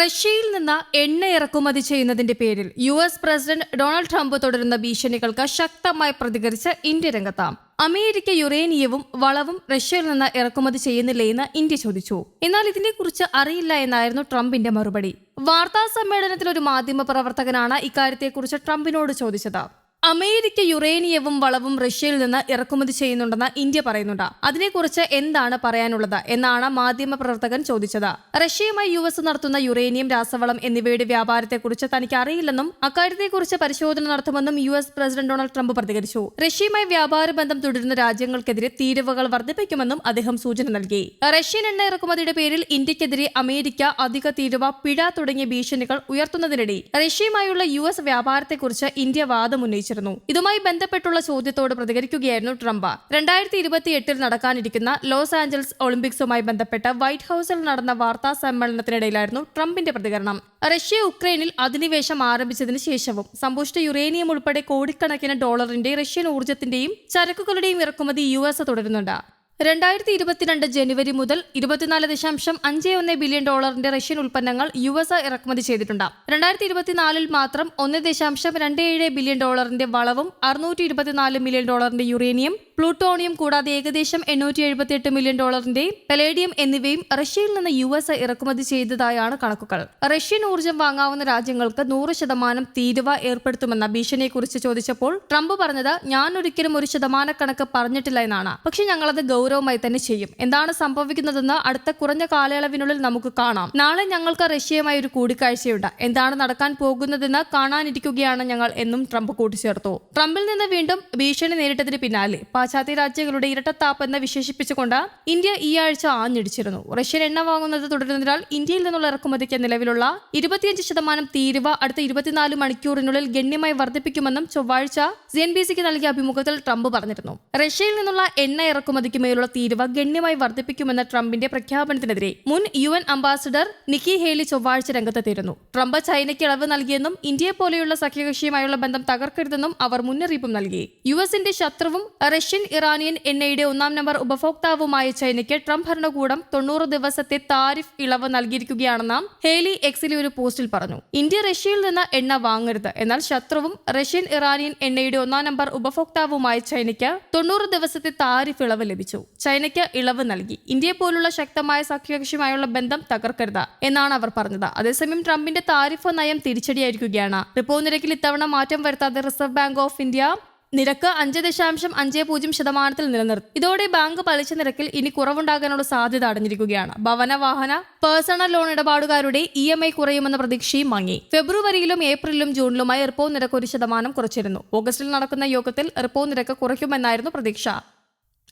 റഷ്യയിൽ നിന്ന് എണ്ണ ഇറക്കുമതി ചെയ്യുന്നതിന്റെ പേരിൽ U S president Donald Trump തുടരുന്ന ഭീഷണികൾക്ക് ശക്തമായി പ്രതികരിച്ച് ഇന്ത്യ രംഗത്താം. അമേരിക്ക യുറേനിയവും വളവും റഷ്യയിൽ നിന്ന് ഇറക്കുമതി ചെയ്യുന്നില്ലേന്ന് ഇന്ത്യ ചോദിച്ചു. എന്നാൽ ഇതിനെക്കുറിച്ച് അറിയില്ല എന്നായിരുന്നു ട്രംപിന്റെ മറുപടി. വാർത്താ സമ്മേളനത്തിൽ ഒരു മാധ്യമ പ്രവർത്തകനാണ് ഇക്കാര്യത്തെക്കുറിച്ച് ട്രംപിനോട് ചോദിച്ചത്. അമേരിക്ക യുറേനിയവും വളവും റഷ്യയിൽ നിന്ന് ഇറക്കുമതി ചെയ്യുന്നുണ്ടെന്ന് ഇന്ത്യ പറയുന്നുണ്ട്. അതിനെക്കുറിച്ച് എന്താണ് പറയാനുള്ളത് എന്നാണ് മാധ്യമ പ്രവർത്തകൻ ചോദിച്ചത്. റഷ്യയുമായി യു എസ് നടത്തുന്ന യുറേനിയം രാസവളം എന്നിവയുടെ വ്യാപാരത്തെക്കുറിച്ച് തനിക്ക് അറിയില്ലെന്നും അക്കാര്യത്തെക്കുറിച്ച് പരിശോധന നടത്തുമെന്നും U S president Donald Trump പ്രതികരിച്ചു. റഷ്യയുമായി വ്യാപാര ബന്ധം തുടരുന്ന രാജ്യങ്ങൾക്കെതിരെ തീരുവകൾ വർദ്ധിപ്പിക്കുമെന്നും അദ്ദേഹം സൂചന നൽകി. റഷ്യൻ എണ്ണ ഇറക്കുമതിയുടെ പേരിൽ ഇന്ത്യക്കെതിരെ അമേരിക്ക അധിക തീരുവ പിഴ തുടങ്ങിയ ഭീഷണികൾ ഉയർത്തുന്നതിനിടെ റഷ്യയുമായുള്ള യു എസ് വ്യാപാരത്തെക്കുറിച്ച് ഇന്ത്യ വാദമുന്നയിച്ചിരുന്നു ഇതുമായി ബന്ധപ്പെട്ടുള്ള ചോദ്യത്തോട് പ്രതികരിക്കുകയായിരുന്നു ട്രംപ്. രണ്ടായിരത്തി ഇരുപത്തി എട്ടിൽ നടക്കാനിരിക്കുന്ന ലോസ് ആഞ്ചൽസ് ഒളിമ്പിക്സുമായി ബന്ധപ്പെട്ട് വൈറ്റ് ഹൌസിൽ നടന്ന വാർത്താ സമ്മേളനത്തിനിടയിലായിരുന്നു ട്രംപിന്റെ പ്രതികരണം. റഷ്യ ഉക്രൈനിൽ അധിനിവേശം ആരംഭിച്ചതിന് ശേഷവും സമ്പുഷ്ട യുറേനിയം ഉൾപ്പെടെ കോടിക്കണക്കിന് ഡോളറിന്റെ റഷ്യൻ ഊർജത്തിന്റെയും ചരക്കുകളുടെയും ഇറക്കുമതി യു എസ് തുടരുന്നുണ്ട്. രണ്ടായിരത്തി ഇരുപത്തിരണ്ട് ജനുവരി മുതൽ ഇരുപത്തിനാല് ദശാംശം അഞ്ച് ഒന്ന് ബില്യൺ ഡോളറിന്റെ റഷ്യൻ ഉൽപ്പന്നങ്ങൾ യു എസ് ഇറക്കുമതി ചെയ്തിട്ടുണ്ട്. രണ്ടായിരത്തി ഇരുപത്തിനാലിൽ മാത്രം ഒന്ന് ദശാംശം രണ്ട് ഏഴ് ബില്യൺ ഡോളറിന്റെ വളവും അറുന്നൂറ്റി ഇരുപത്തിനാല് മില്യൺ ഡോളറിന്റെ യുറേനിയം പ്ലൂട്ടോണിയം കൂടാതെ ഏകദേശം എണ്ണൂറ്റി എഴുപത്തിയെട്ട് മില്യൺ ഡോളറിന്റെ പെലേഡിയം എന്നിവയും റഷ്യയിൽ നിന്ന് യു എസ് ഇറക്കുമതി ചെയ്തതായാണ് കണക്കുകൾ. റഷ്യൻ ഊർജം വാങ്ങാവുന്ന രാജ്യങ്ങൾക്ക് നൂറ് ശതമാനം തീരുവ ഏർപ്പെടുത്തുമെന്ന ഭീഷണിയെക്കുറിച്ച് ചോദിച്ചപ്പോൾ ട്രംപ് പറഞ്ഞത് ഞാൻ ഒരിക്കലും ഒരു ശതമാനക്കണക്ക് പറഞ്ഞിട്ടില്ല എന്നാണ്. പക്ഷെ ഞങ്ങളത് ഗൗരവമായി തന്നെ ചെയ്യും. എന്താണ് സംഭവിക്കുന്നതെന്ന് അടുത്ത കുറഞ്ഞ കാലയളവിനുള്ളിൽ നമുക്ക് കാണാം. നാളെ ഞങ്ങൾക്ക് റഷ്യയുമായി ഒരു കൂടിക്കാഴ്ചയുണ്ട്. എന്താണ് നടക്കാൻ പോകുന്നതെന്ന് കാണാനിരിക്കുകയാണ് ഞങ്ങൾ എന്നും ട്രംപ് കൂട്ടിച്ചേർത്തു. ട്രംപിൽ നിന്ന് വീണ്ടും ഭീഷണി നേരിട്ടതിന് പിന്നാലെ പാശ്ചാത്യ രാജ്യങ്ങളുടെ ഇരട്ടത്താപ്പ് എന്ന് വിശേഷിപ്പിച്ചുകൊണ്ട് ഇന്ത്യ ഈ ആഴ്ച ആഞ്ഞടിച്ചിരുന്നു. റഷ്യൻ എണ്ണ വാങ്ങുന്നത് തുടരുന്നതിനാൽ ഇന്ത്യയിൽ നിന്നുള്ള ഇറക്കുമതിക്ക് നിലവിലുള്ള ഇരുപത്തിയഞ്ച് ശതമാനം തീരുവ അടുത്ത ഇരുപത്തിനാല് മണിക്കൂറിനുള്ളിൽ ഗണ്യമായി വർദ്ധിപ്പിക്കുമെന്നും ചൊവ്വാഴ്ച എൻ ബി സിക്ക് നൽകിയ അഭിമുഖത്തിൽ ട്രംപ് പറഞ്ഞിരുന്നു. റഷ്യയിൽ നിന്നുള്ള എണ്ണ ഇറക്കുമതിക്ക് മേലുള്ള തീരുവ ഗണ്യമായി വർദ്ധിപ്പിക്കുമെന്ന ട്രംപിന്റെ പ്രഖ്യാപനത്തിനെതിരെ മുൻ U N ambassador Nikki Haley ചൊവ്വാഴ്ച രംഗത്തെത്തിയിരുന്നു. ട്രംപ് ചൈനയ്ക്ക് ഇളവ് നൽകിയെന്നും ഇന്ത്യയെ പോലെയുള്ള സഖ്യകക്ഷിയുമായുള്ള ബന്ധം തകർക്കരുതെന്നും അവർ മുന്നറിയിപ്പും നൽകി. യു എസിന്റെ ശത്രുവും റഷ്യൻ ഇറാനിയൻ എണ്ണയുടെ ഒന്നാം നമ്പർ ഉപഭോക്താവുമായ ചൈനയ്ക്ക് ട്രംപ് ഭരണകൂടം തൊണ്ണൂറ് ദിവസത്തെ താരിഫ് ഇളവ് നൽകിയിരിക്കുകയാണെന്ന് ഹേലി എക്സിലെ ഒരു പോസ്റ്റിൽ പറഞ്ഞു. ഇന്ത്യ റഷ്യയിൽ നിന്ന് എണ്ണ വാങ്ങരുത്. എന്നാൽ ശത്രുവും റഷ്യൻ ഇറാനിയൻ എണ്ണയുടെ ഒന്നാം നമ്പർ ഉപഭോക്താവുമായ ചൈനയ്ക്ക് തൊണ്ണൂറ് ദിവസത്തെ താരിഫ് ഇളവ് ലഭിച്ചു. ചൈനയ്ക്ക് ഇളവ് നൽകി. ഇന്ത്യയെ പോലുള്ള ശക്തമായ സഖ്യകക്ഷിയുമായുള്ള ബന്ധം തകർക്കരുത് എന്നാണ് അവർ പറഞ്ഞത്. അതേസമയം ട്രംപിന്റെ താരിഫ് നയം തിരിച്ചടിയായിരിക്കുകയാണ്. റിപ്പോ നിരക്കിൽ ഇത്തവണ മാറ്റം വരുത്താതെ റിസർവ് ബാങ്ക് ഓഫ് ഇന്ത്യ നിരക്ക് അഞ്ച് ദശാംശം അഞ്ച് പൂജ്യം ശതമാനത്തിൽ നിലനിർത്തി. ഇതോടെ ബാങ്ക് പലിശ നിരക്കിൽ ഇനി കുറവുണ്ടാകാനുള്ള സാധ്യത അടഞ്ഞിരിക്കുകയാണ്. ഭവന വാഹന പേഴ്സണൽ ലോൺ ഇടപാടുകാരുടെ ഇ എം ഐ കുറയുമെന്ന പ്രതീക്ഷയും മങ്ങി. ഫെബ്രുവരിയിലും ഏപ്രിലും ജൂണിലുമായി റിപ്പോ നിരക്ക് ഒരു ശതമാനം കുറച്ചിരുന്നു. ഓഗസ്റ്റിൽ നടക്കുന്ന യോഗത്തിൽ റിപ്പോ നിരക്ക് കുറയ്ക്കുമെന്നായിരുന്നു പ്രതീക്ഷ.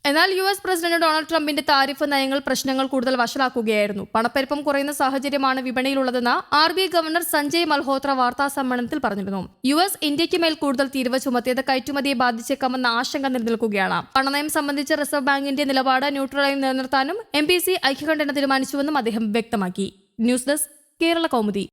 എന്നാൽ യു എസ് പ്രസിഡന്റ് ഡൊണാൾഡ് ട്രംപിന്റെ താരിഫ് നയങ്ങൾ പ്രശ്നങ്ങൾ കൂടുതൽ വഷളാക്കുകയായിരുന്നു. പണപ്പെരുപ്പം കുറയുന്ന സാഹചര്യമാണ് വിപണിയിലുള്ളതെന്ന് R B I governor Sanjay Malhotra വാർത്താ സമ്മേളനത്തിൽ പറഞ്ഞിരുന്നു. യു എസ് ഇന്ത്യയ്ക്ക് മേൽ കൂടുതൽ തീരുവ ചുമത്തിയത് കയറ്റുമതിയെ ബാധിച്ചേക്കാമെന്ന ആശങ്ക നിലനിൽക്കുകയാണ്. പണനയം സംബന്ധിച്ച് റിസർവ് ബാങ്കിന്റെ നിലപാട് ന്യൂട്രലായി നിലനിർത്താനും എം പി സി ഐക്യകണ്ഠന തീരുമാനിച്ചുവെന്നും അദ്ദേഹം വ്യക്തമാക്കി. News desk Kerala Kaumudi.